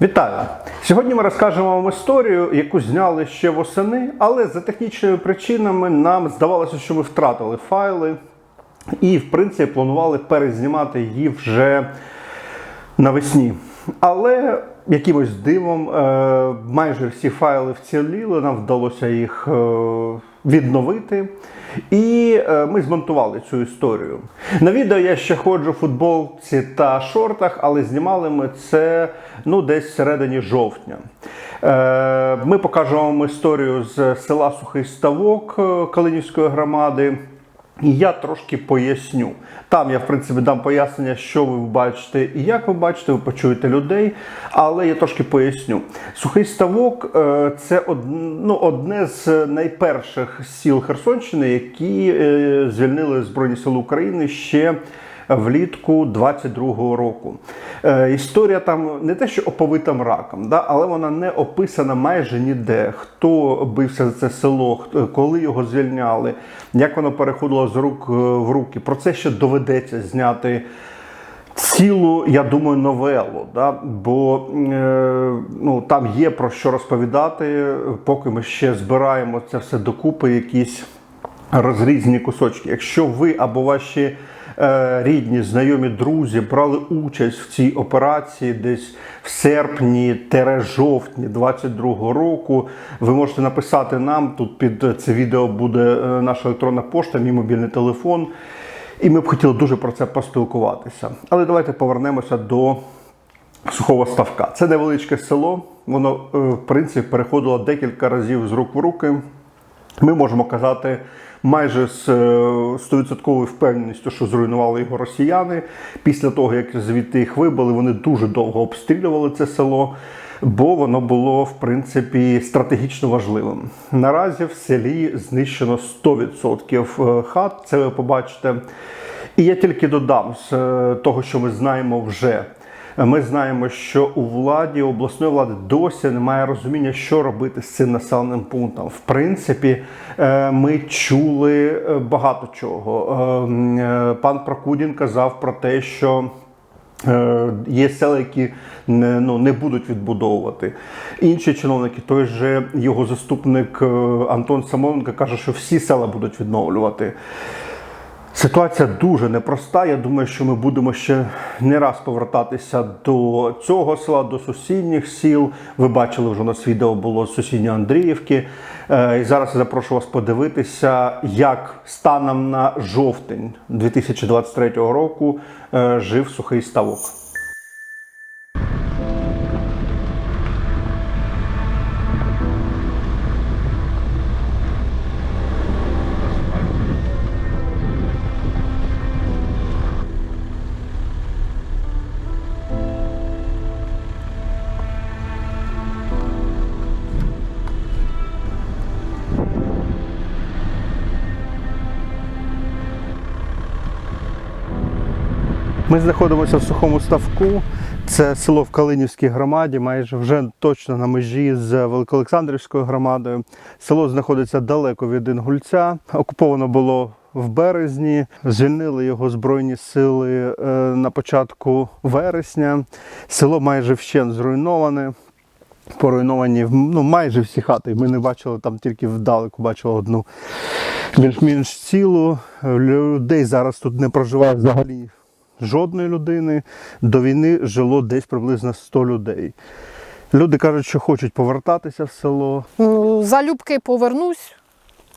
Вітаю! Сьогодні ми розкажемо вам історію, яку зняли ще восени, але за технічними причинами нам здавалося, що ми втратили файли і, в принципі, планували перезнімати її вже навесні. Але якимось дивом е, майже всі файли вціліли, нам вдалося їх е, відновити. І е, ми змонтували цю історію. На відео я ще ходжу в футболці та шортах, але знімали ми це ну, десь всередині жовтня. Е, Ми покажемо вам історію з села Сухий Ставок е, Калинівської громади. І я трошки поясню. Там я, в принципі, дам пояснення, що ви бачите і як ви бачите, ви почуєте людей, але я трошки поясню. Сухий ставок е, це ну, одне з найперших сіл Херсонщини, які е, звільнили Збройні Сили України ще влітку 22-го року. Е, історія там не те, що оповита мраком, да, але вона не описана майже ніде. Хто бився за це село, коли його звільняли, як воно переходило з рук е, в руки. Про це ще доведеться зняти. Цілу, я думаю, новелу, да? бо е, ну, там є про що розповідати, поки ми ще збираємо це все докупи, якісь розрізні кусочки. Якщо ви або ваші рідні, знайомі, друзі брали участь в цій операції десь в серпні тере жовтні 22-го року, ви можете написати нам. Тут під це відео буде е, наша електронна пошта, мій мобільний телефон. І ми б хотіли дуже про це поспілкуватися. Але давайте повернемося до сухого ставка. Це невеличке село. Воно, е, в принципі, переходило декілька разів з рук в руки. Ми можемо казати майже з е, 100% впевненістю, що зруйнували його росіяни. Після того, як звідти їх вибили, вони дуже довго обстрілювали це село, бо воно було в принципі стратегічно важливим. Наразі в селі знищено 100% хат. Це ви побачите. І я тільки додам з е, того, що ми знаємо вже. Ми знаємо, що у владі обласної влади досі немає розуміння, що робити з цим населеним пунктом. В принципі, е, ми чули е, багато чого. Е, Пан Прокудін казав про те, що Є села, які не, ну, не будуть відбудовувати. Інші чиновники, той же його заступник Антон Самоненко каже, що всі села будуть відновлювати. Ситуація дуже непроста. Я думаю, що ми будемо ще не раз повертатися до цього села, до сусідніх сіл. Ви бачили, вже у нас відео було з сусідньої Андріївки. Е, І зараз я запрошу вас подивитися, як станом на жовтень 2023 року е, жив сухий ставок. Ми знаходимося в сухому ставку. Це село в Калинівській громаді, майже вже точно на межі з Великоолександрівською громадою. Село знаходиться далеко від Інгульця. Окуповано було в березні. Звільнили його Збройні сили е, на початку вересня. Село майже вщент зруйноване. Поруйновані ну, майже всі хати. Ми не бачили там тільки вдалеку, бачили одну більш-менш цілу. Людей зараз тут не проживає взагалі жодної людини. До війни жило десь приблизно 100 людей. Люди кажуть, що хочуть повертатися в село. Ну, Залюбки повернусь,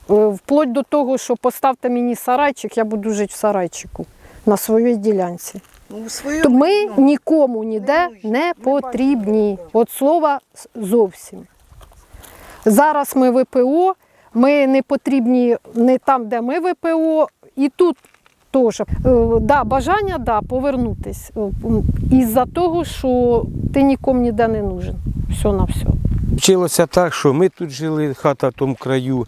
е, вплоть до того, що поставте мені сарайчик, я буду жити в сарайчику на своїй ділянці. Ну, То ми нікому ніде не потрібні. От слова зовсім. Зараз ми ВПО, ми не потрібні не там, де ми ВПО, і тут теж. Е, Да, бажання да, повернутись. Е, Із-за того, що ти нікому ніде не нужен. Все на все. Вчилося так, що ми тут жили, хата в тому краю,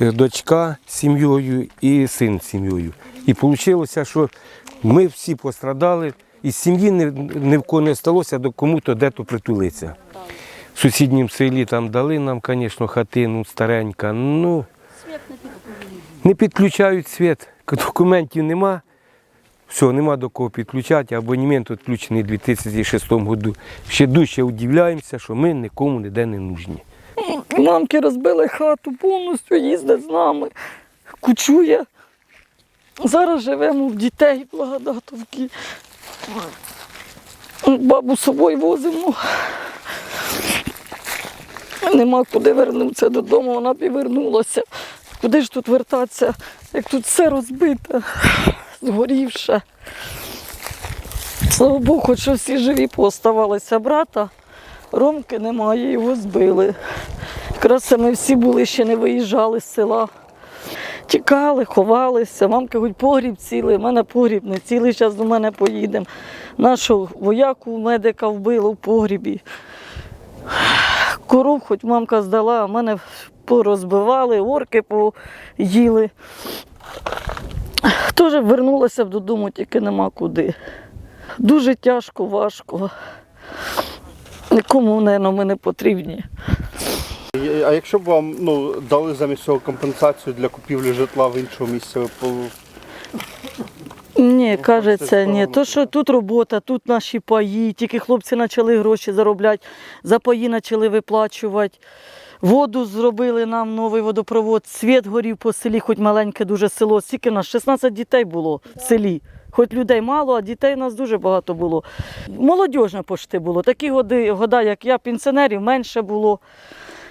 е, дочка з сім'єю і син з сім'єю. І вийшло, що ми всі пострадали, і з сім'ї ні, ні в кого не сталося до кому-то де-то притулитися. В сусіднім селі там дали нам, звісно, хатину старенька. Ну, не підключають світ, документів нема. Все, нема до кого підключати, абонемент відключений у 2006 году. Ще дужче удивляємося, що ми нікому ніде не нужні. Мамки розбили хату, повністю їздить з нами, кучує. Зараз живемо в дітей благодатовки. Бабу з собою возимо. Нема куди вернутися додому, вона б і вернулася. Куди ж тут вертатися, як тут все розбите, згорівше. Слава Богу, хоч що всі живі пооставалися брата. Ромки немає, його збили. Якраз ми всі були, ще не виїжджали з села. Тікали, ховалися, мамки хоч погріб цілий, в мене погріб не цілий, зараз до мене поїдемо. Нашого вояку медика вбило в погрібі. Коров хоч мамка здала, а мене порозбивали, орки поїли. Теж вернулася б додому, тільки нема куди. Дуже тяжко, важко. Нікому, мабуть, ми не потрібні. А якщо б вам ну, дали замість цього компенсацію для купівлі житла в іншому місці, ви Ні, це кажеться, ні. То, що тут робота, тут наші паї, тільки хлопці почали гроші заробляти, за паї почали виплачувати. Воду зробили нам новий водопровод, світ горів по селі, хоч маленьке дуже село. Скільки нас? 16 дітей було в селі. Хоч людей мало, а дітей у нас дуже багато було. Молодіжне пошти було. Такі годи, года, як я, пенсіонерів менше було.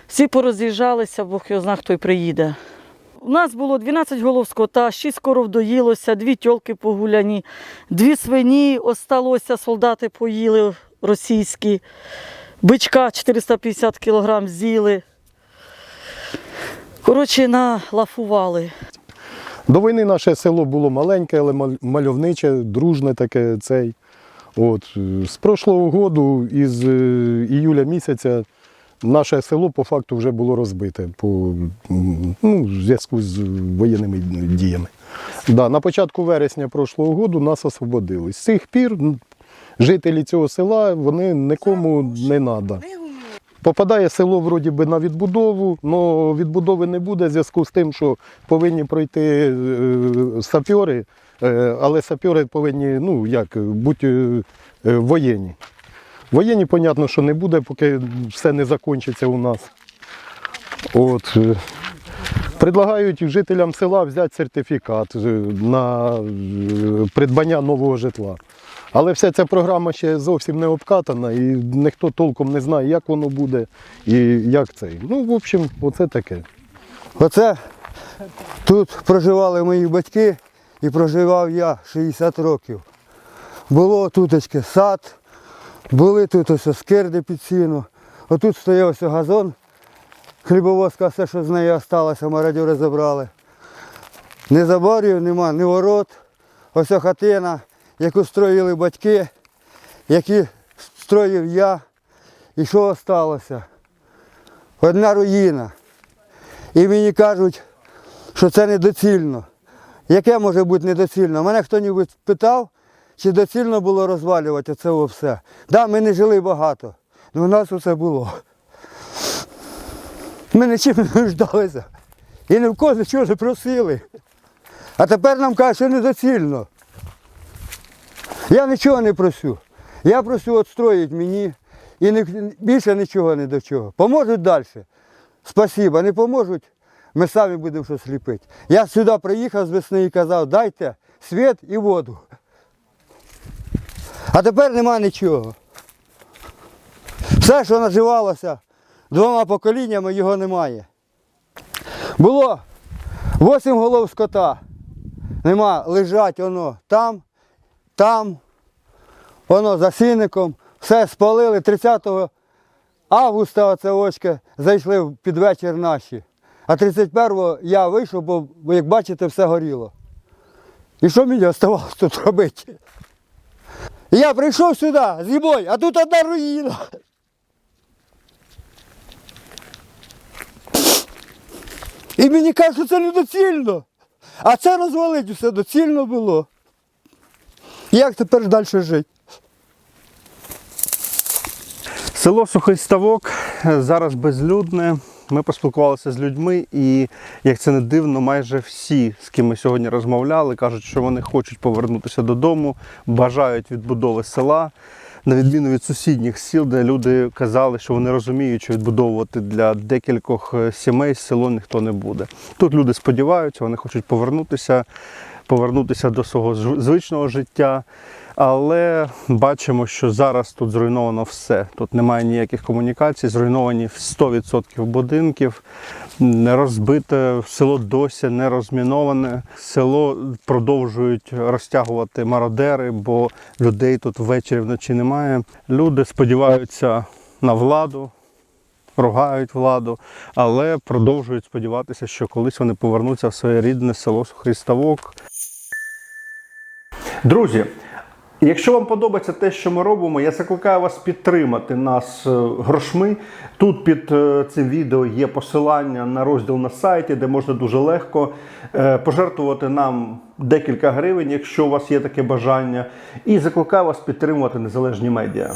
Всі пороз'їжджалися, Бог його знає, хто й приїде. У нас було 12 голов скота, 6 коров доїлося, дві тьолки погуляні, дві свині осталося, солдати поїли російські, бичка 450 кг з'їли. Коротше, налафували. До війни наше село було маленьке, але мальовниче, дружне таке цей. От. З прошлого року, із е, іюля місяця, наше село по факту вже було розбите по, ну, зв'язку з воєнними діями. Да, на початку вересня прошлого року нас освободили. З цих пір жителі цього села вони нікому не треба. Попадає село вроді би на відбудову, але відбудови не буде в зв'язку з тим, що повинні пройти е, сапьори, е, але сапьори повинні ну, як, бути е, воєнні. Воєнні, понятно, що не буде, поки все не закінчиться у нас. От. е, Предлагають жителям села взяти сертифікат е, на е, придбання нового житла. Але вся ця програма ще зовсім не обкатана, і ніхто толком не знає, як воно буде і як це. Ну, в общем, оце таке. Оце тут проживали мої батьки і проживав я 60 років. Було туточки сад, були тут ось скирди під сіно. Отут стояв ось газон, хлібовозка, все, що з неї залишилося, мародьори забрали. Ні заборів, нема, ні ворот. Ось хатина, яку строїли батьки, які строїв я. І що залишилося? Одна руїна. І мені кажуть, що це недоцільно. Яке може бути недоцільно? Мене хто-небудь питав, чи доцільно було розвалювати це все. Так, да, ми не жили багато, але у нас усе було. Ми нічим не нуждалися. І ні в кого нічого не просили. А тепер нам кажуть, що недоцільно. Я нічого не просю. Я просю відстроїти мені і не, більше нічого не до чого. Поможуть далі. Спасибо, не поможуть, ми самі будемо щось ліпити. Я сюди приїхав з весни і казав, дайте світ і воду. А тепер нема нічого. Все, що наживалося двома поколіннями, його немає. Було вісім голов скота. Нема, лежать воно там, там, воно за сіником. Все спалили 30 августа оце очки зайшли під вечір наші. А 31-го я вийшов, бо як бачите, все горіло. І що мені оставалося тут робити? Я прийшов сюди, зимою, а тут одна руїна. І мені кажуть, що це недоцільно. А це розвалить все доцільно було. Як тепер далі жити? Село Сухий Ставок зараз безлюдне. Ми поспілкувалися з людьми, і як це не дивно, майже всі, з ким ми сьогодні розмовляли, кажуть, що вони хочуть повернутися додому, бажають відбудови села. На відміну від сусідніх сіл, де люди казали, що вони розуміють, що відбудовувати для декількох е, сімей село ніхто не буде. Тут люди сподіваються, вони хочуть повернутися, повернутися до свого звичного життя. Але бачимо, що зараз тут зруйновано все. Тут немає ніяких комунікацій, зруйновані 100% будинків, не розбите, село досі не розміноване. Село продовжують розтягувати мародери, бо людей тут ввечері вночі немає. Люди сподіваються на владу, ругають владу, але продовжують сподіватися, що колись вони повернуться в своє рідне село Христавок. Друзі, якщо вам подобається те, що ми робимо, я закликаю вас підтримати нас е, грошми. Тут під е, цим відео є посилання на розділ на сайті, де можна дуже легко е, пожертвувати нам декілька гривень, якщо у вас є таке бажання. І закликаю вас підтримувати незалежні медіа.